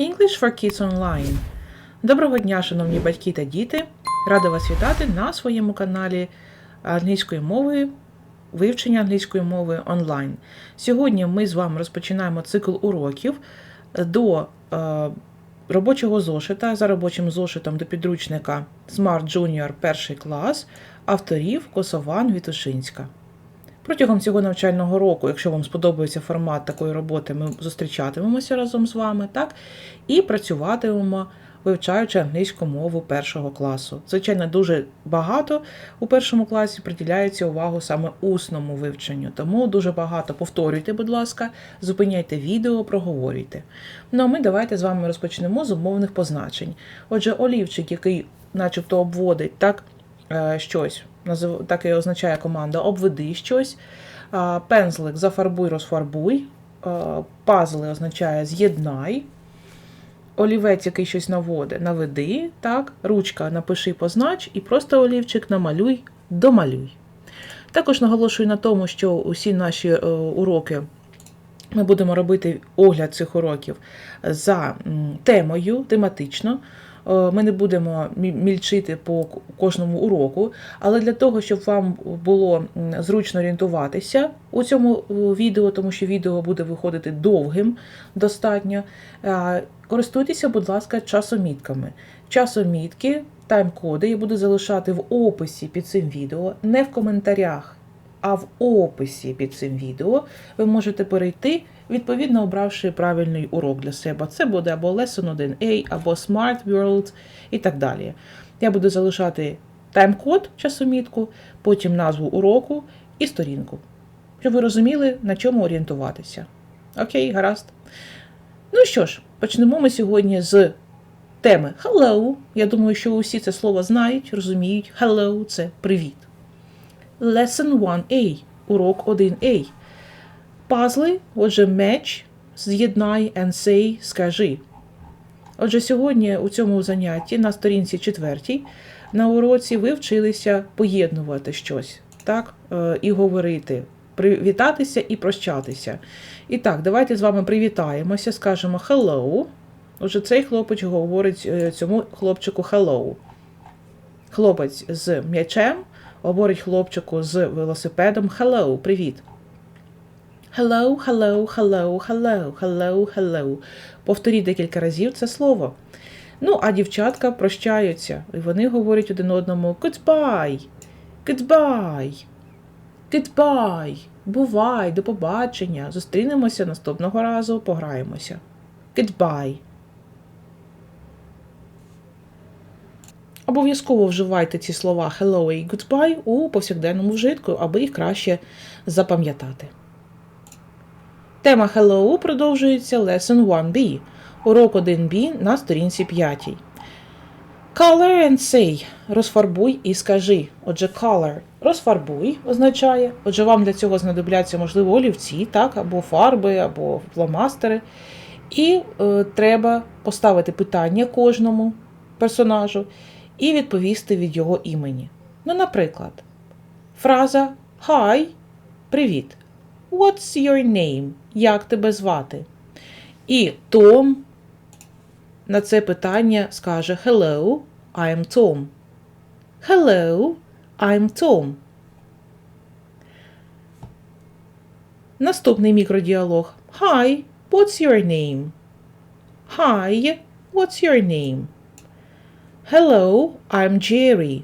English for Kids Online. Доброго дня, шановні батьки та діти! Рада вас вітати на своєму каналі англійської мови, вивчення англійської мови онлайн. Сьогодні ми з вами розпочинаємо цикл уроків до е, робочого зошита за робочим зошитом до підручника Smart Junior перший клас авторів Косован Вітушинська. Протягом цього навчального року, якщо вам сподобається формат такої роботи, ми зустрічатимемося разом з вами, так? І працюватимемо, вивчаючи англійську мову першого класу. Звичайно, дуже багато у першому класі приділяється увагу саме усному вивченню. Тому дуже багато повторюйте, будь ласка, зупиняйте відео, проговорюйте. Ну а ми давайте з вами розпочнемо з умовних позначень. Отже, олівчик, який начебто обводить так, щось так і означає команда обведи щось. Пензлик зафарбуй, розфарбуй. Пазли означає з'єднай. Олівець, який щось наводить, наведи. Так? Ручка напиши, познач, і просто олівчик намалюй, домалюй. Також наголошую на тому, що усі наші е, уроки ми будемо робити огляд цих уроків за темою, тематично. Е, Ми не будемо мільчити по кожному уроку, але для того, щоб вам було зручно орієнтуватися у цьому е, відео, тому що відео буде виходити довгим достатньо, е, користуйтеся, будь ласка, часомітками. Часомітки, тайм-коди я буду залишати в описі під цим відео, не в коментарях, а в описі під цим відео ви можете перейти, відповідно обравши правильний урок для себе. Це буде або Lesson 1A, або Smart World і так далі. Я буду залишати тайм-код часомітку, потім назву уроку і сторінку, щоб ви розуміли, на чому орієнтуватися. Окей, гаразд. Ну що ж, почнемо ми сьогодні з теми Hello. Я думаю, що усі це слово знають, розуміють. Hello – це привіт. Lesson 1A, урок 1A. Пазли, отже, match, з'єднай and say, скажи. Отже, сьогодні у цьому занятті на сторінці четвертій на уроці ви вчилися поєднувати щось, так, е, і говорити, привітатися і прощатися. І так, давайте з вами привітаємося, скажемо hello. Отже, цей хлопець говорить е, цьому хлопчику hello. Хлопець з м'ячем говорить хлопчику з велосипедом Hello, привіт. Hello, hello, hello, hello, hello, hello. Повторіть декілька разів це слово. Ну, а дівчатка прощаються, і вони говорять один одному goodbye, goodbye, goodbye, бувай, до побачення. Зустрінемося наступного разу, пограємося. Goodbye. Обов'язково вживайте ці слова hello і goodbye у повсякденному вжитку, аби їх краще запам'ятати. Тема Hello продовжується Lesson 1B, урок 1B на сторінці 5. Color and say розфарбуй і скажи. Отже, color розфарбуй означає. Отже, вам для цього знадобляться, можливо, олівці, так, або фарби, або фломастери. І е, треба поставити питання кожному персонажу і відповісти від його імені. Ну, наприклад, фраза Hi, привіт. What's your name? Як тебе звати? І Том на це питання скаже Hello, I'm Tom. Hello, I'm Tom. Наступний мікродіалог. Hi, what's your name? Hi, what's your name? Hello, I'm Jerry.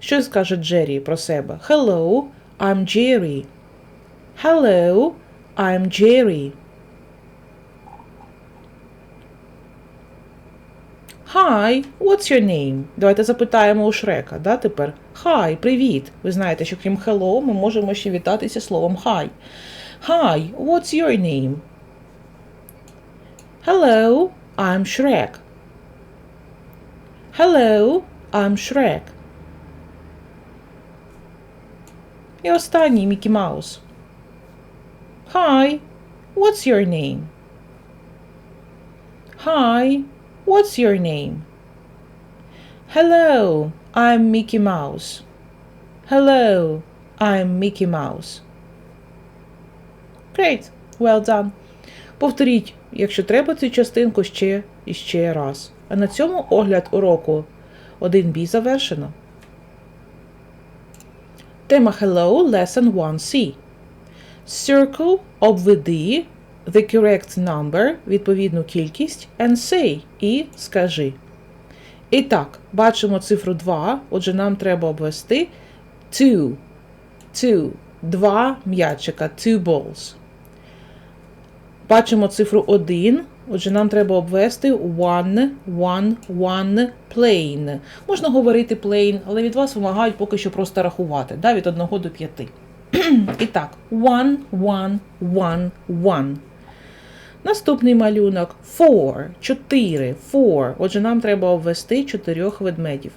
Що скаже Джері про себе? Hello, I'm Jerry. Hello, I'm Jerry. Hi, what's your name? Давайте запитаємо у Шрека, да, тепер. Hi, привіт. Ви знаєте, що крім hello ми можемо ще вітатися словом hi. Hi, what's your name? Hello, I'm Shrek. Hello, I'm Shrek. І останній Мікі Маус. Hi, what's your name? Hi, what's your name? Hello, I'm Mickey Mouse. Hello, I'm Mickey Mouse. Great, well done. Повторіть якщо треба, цю частинку ще і ще раз. А на цьому огляд уроку 1B завершено. Тема Hello Lesson 1C. Circle обведи the correct number, відповідну кількість, and say і скажи. І так, бачимо цифру 2, отже, нам треба обвести two, two, два м'ячика, two balls. Бачимо цифру 1, отже, нам треба обвести one, one, one plane. Можна говорити plane, але від вас вимагають поки що просто рахувати, да, від 1 до 5. І так, one, one, one, one. Наступний малюнок four, 4, four. Отже, нам треба обвести чотирьох ведмедів.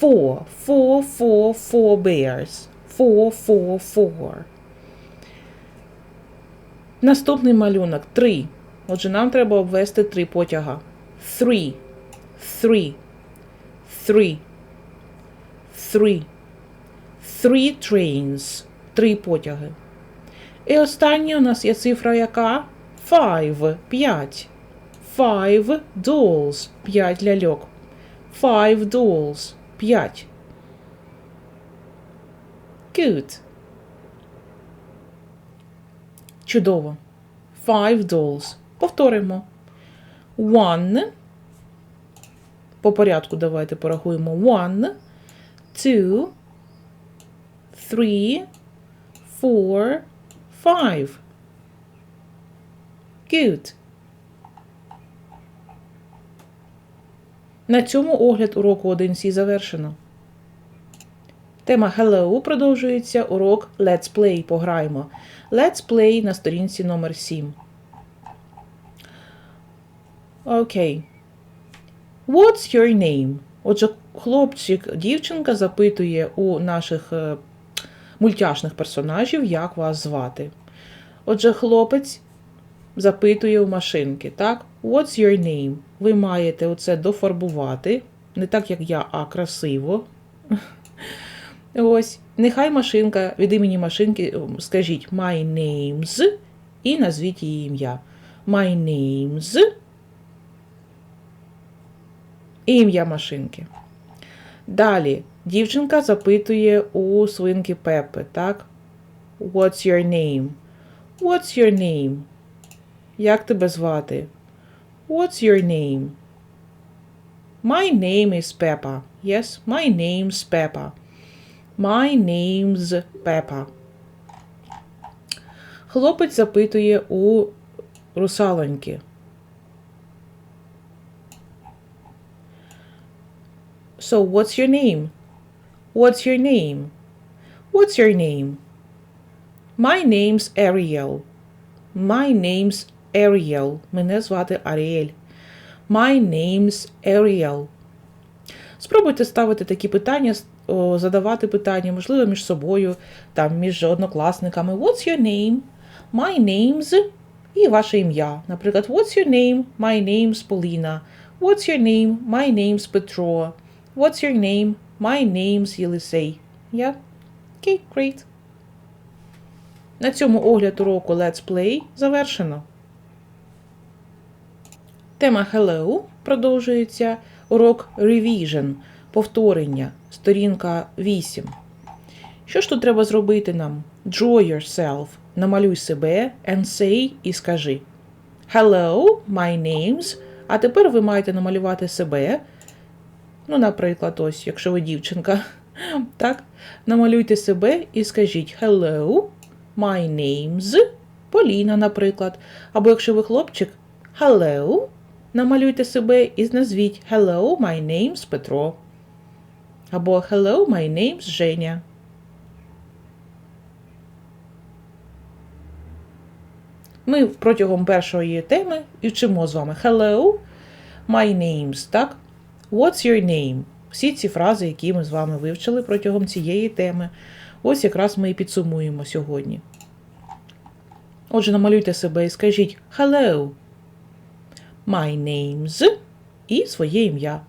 Four, four, four, four bears. Four, four, four. Наступний малюнок 3. Отже, нам треба обвести три потяга. Three, three, three, three. Three trains. Три потяги. І останнє у нас є цифра яка? Five. П'ять. Five dolls. П'ять ляльок. Five dolls. П'ять. Good. Чудово. Five dolls. Повторимо. One. По порядку давайте порахуємо. One, two, three, four, five. Good. На цьому огляд уроку 1C завершено. Тема Hello продовжується урок Let's Play. Пограємо. Let's Play на сторінці номер 7. Окей. What's your name? Отже, хлопчик, дівчинка запитує у наших е, мультяшних персонажів, як вас звати. Отже, хлопець запитує у машинки, так? What's your name? Ви маєте оце дофарбувати. Не так, як я, а красиво. Ось. Нехай машинка від імені машинки ем, скажіть My name's і назвіть її ім'я. My name's і ім'я машинки. Далі дівчинка запитує у свинки Пепи, так? What's your name? What's your name? Як тебе звати? What's your name? My name is Peppa. Yes, my name's Peppa. My name's Peppa. Хлопець запитує у русалоньки. So, what's your name? What's your name? What's your name? My name's Ariel. My name's Ariel. Мене звати Аріель. My name's Ariel. Спробуйте ставити такі питання, задавати питання, можливо, між собою, там, між однокласниками. What's your name? My name's і ваше ім'я. Наприклад, What's your name? My name's Поліна. What's your name? My name's Петро. What's your name? My name's Єлисей. Yeah? Okay, great. На цьому огляд уроку Let's Play завершено. Тема Hello продовжується. Урок Revision. Повторення. Сторінка 8. Що ж тут треба зробити нам? Draw yourself. Намалюй себе and say і скажи. Hello, my name's. А тепер ви маєте намалювати себе. Ну, наприклад, ось, якщо ви дівчинка. Так, намалюйте себе і скажіть Hello, my name's Поліна, наприклад. Або якщо ви хлопчик, Hello, намалюйте себе і назвіть Hello, my name's Петро. Або Hello, my name's Женя. Ми протягом першої теми і вчимо з вами Hello, my name's, так? What's your name? Всі ці фрази, які ми з вами вивчили протягом цієї теми. Ось якраз ми і підсумуємо сьогодні. Отже, намалюйте себе і скажіть Hello. My name's і своє ім'я.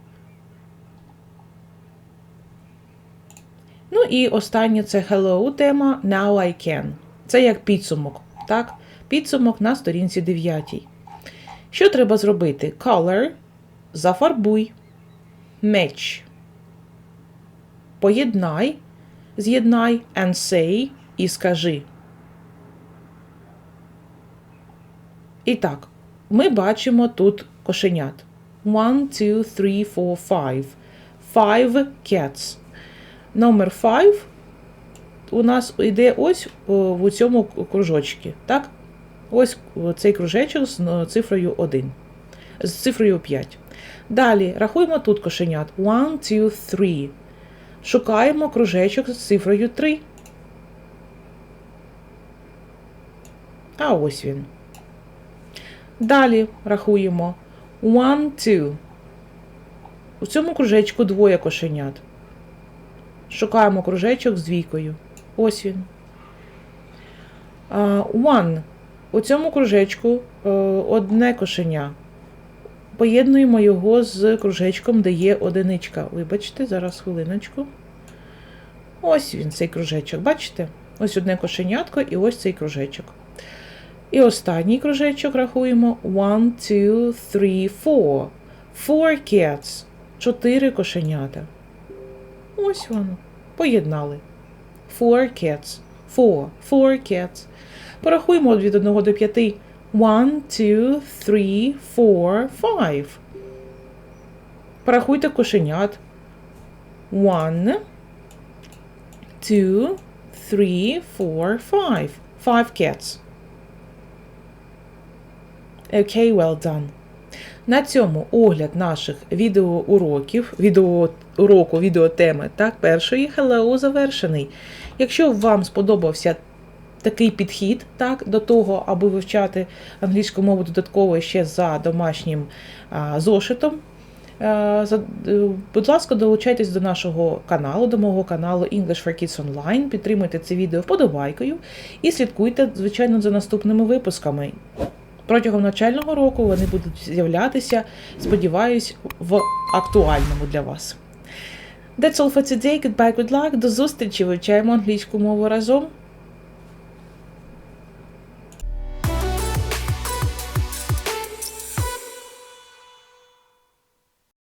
Ну і останнє це hello тема Now I can. Це як підсумок. Так? Підсумок на сторінці 9. Що треба зробити? Color – зафарбуй. Match – поєднай, з'єднай, and say – і скажи. І так, ми бачимо тут кошенят. One, two, three, four, five. Five cats. Номер five у нас йде ось о, в цьому кружочці. Так? Ось цей кружечок з е, цифрою 1. З цифрою 5. Далі рахуємо тут кошенят. One, two, three. Шукаємо кружечок з цифрою 3. А ось він. Далі рахуємо. One, two. У цьому кружечку двоє кошенят. Шукаємо кружечок з двійкою. Ось він. One. У цьому кружечку е, одне кошеня. Поєднуємо його з кружечком, де є одиничка. Вибачте, зараз хвилиночку. Ось він, цей кружечок. Бачите? Ось одне кошенятко і ось цей кружечок. І останній кружечок рахуємо. One, two, three, four. Four cats. Чотири кошенята. Ось воно. Поєднали. Four cats. Four. Four cats. Порахуємо від 1 до 5. One, two, three, four, five. Порахуйте кошенят. One, two, three, four, five. Five cats. Okay, well done. На цьому огляд наших відеоуроків, відеоуроку, відеотеми, так, першої Hello завершений. Якщо вам сподобався такий підхід так, до того, аби вивчати англійську мову додатково ще за домашнім зошитом, за, е, будь ласка, долучайтесь до нашого каналу, до мого каналу English for Kids Online, підтримуйте це відео вподобайкою і слідкуйте, звичайно, за наступними випусками. Протягом навчального року вони будуть з'являтися, сподіваюсь, в актуальному для вас. That's all for today. Goodbye, good luck. До зустрічі. Вивчаємо англійську мову разом.